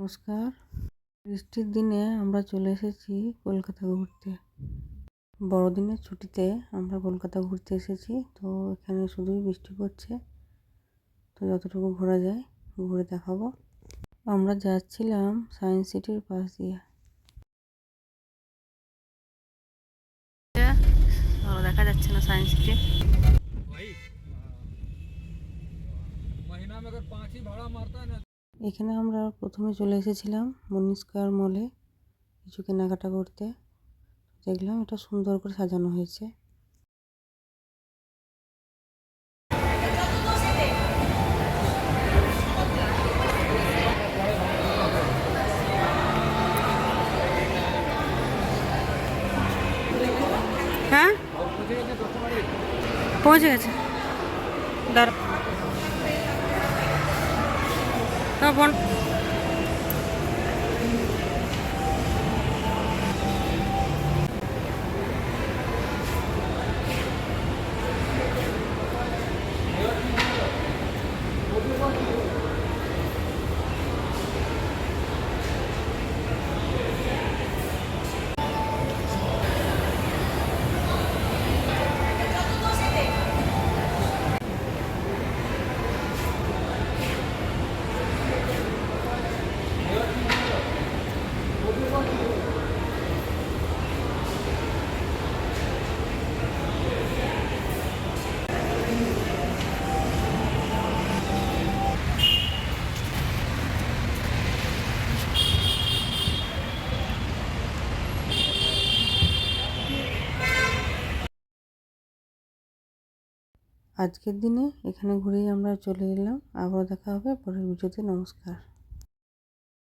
নমস্কার। বৃষ্টির দিনে আমরা চলে এসেছি কলকাতা ঘুরতে। বড়দিনের ছুটিতে আমরা কলকাতা ঘুরতে এসেছি তো এখানে শুধুই বৃষ্টি পড়ছে। তো যতটুকু ঘোরা যায় ঘুরে দেখাবো। আমরা যাচ্ছিলাম সায়েন্স সিটির পাশ দিয়ে। দেখা যাচ্ছে না সায়েন্স সিটি। মহিনা মারতা না? এখানে আমরা প্রথমে চলে এসেছিলাম মনি স্কোয়ার মলে কিছু কেনাকাটা করতে। দেখলাম এটা সুন্দর করে সাজানো হয়েছে। হ্যাঁ? পৌঁছে গেছে। দাঁড়া। પણ আজকের দিনে এখানে ঘুরেই আমরা চলে এলাম। আবার দেখা হবে। পরের ভিডিওতে নমস্কার।